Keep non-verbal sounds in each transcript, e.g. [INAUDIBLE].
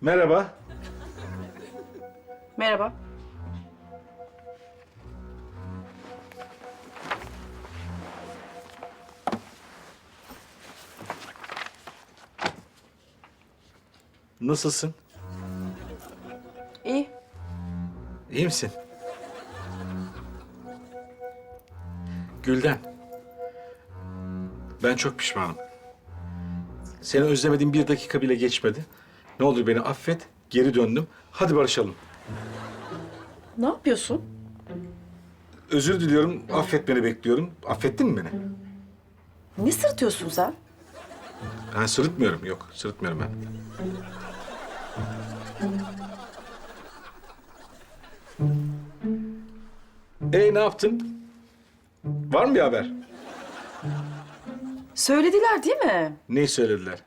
Merhaba. Merhaba. Nasılsın? İyi. İyi misin? Gülden. Ben çok pişmanım. Seni özlemediğim bir dakika bile geçmedi. Ne olur beni affet. Geri döndüm. Hadi barışalım. Ne yapıyorsun? Özür diliyorum. Affet beni bekliyorum. Affettin mi beni? Ne sırtıyorsun sen? Ben sırıtmıyorum. Yok, sırıtmıyorum ben. E ne yaptın? Var mı bir haber? Söylediler değil mi? Neyi söylediler?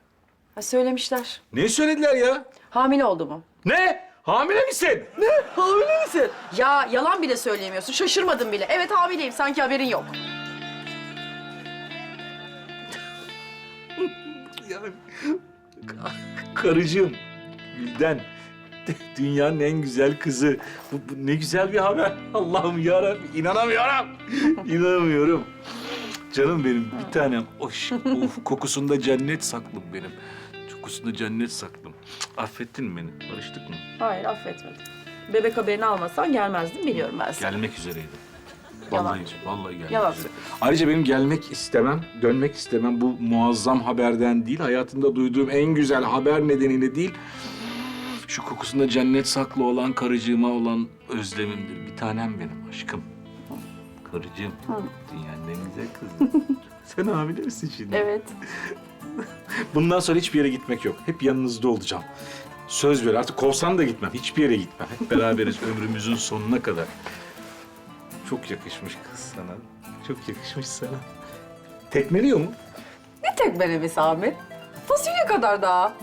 Ha, söylemişler. Neyi söylediler ya? Hamile olduğumu. Ne? Hamile misin? Ne? Hamile misin? Ya yalan bile söyleyemiyorsun. Şaşırmadım bile. Evet hamileyim. Sanki haberin yok. [LAUGHS] Ya, karıcığım, Gülden. Dünyanın en güzel kızı. Bu, bu ne güzel bir haber. Allah'ım yarabbim. İnanamıyorum. İnanamıyorum. Canım benim bir tanem. Oş, of, kokusunda cennet saklım benim. Kokusunda cennet saklım. Cık, Affettin mi beni? Barıştık mı? Hayır affetmedim. Bebek haberini almasan gelmezdim biliyorum ben seni. Gelmek üzereydi. Vallahi, vallahi gelmek Yalan. üzere. Ayrıca benim gelmek istemem, dönmek istemem bu muazzam haberden değil, hayatımda duyduğum en güzel haber nedeniyle değil, şu kokusunda cennet saklı olan karıcığıma olan özlemimdir. Bir tanem benim aşkım. Karıcığım, dünyanın en güzel kızı. [LAUGHS] Sen hamile misin şimdi? Evet. [LAUGHS] Bundan sonra hiçbir yere gitmek yok. Hep yanınızda olacağım. Söz ver. Artık kovsan da gitmem. Hiçbir yere gitmem. Hep beraberiz [LAUGHS] ömrümüzün sonuna kadar. Çok yakışmış kız sana. Çok yakışmış sana. Tekmeliyor mu? Ne tek benemesi Ahmet? Fasulye kadar daha.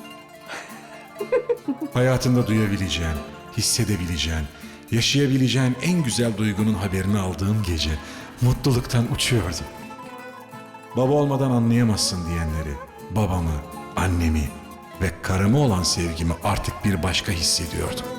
Hayatında duyabileceğin, hissedebileceğin, yaşayabileceğin en güzel duygunun haberini aldığım gece mutluluktan uçuyordum. Baba olmadan anlayamazsın diyenleri, babamı, annemi ve karıma olan sevgimi artık bir başka hissediyordum.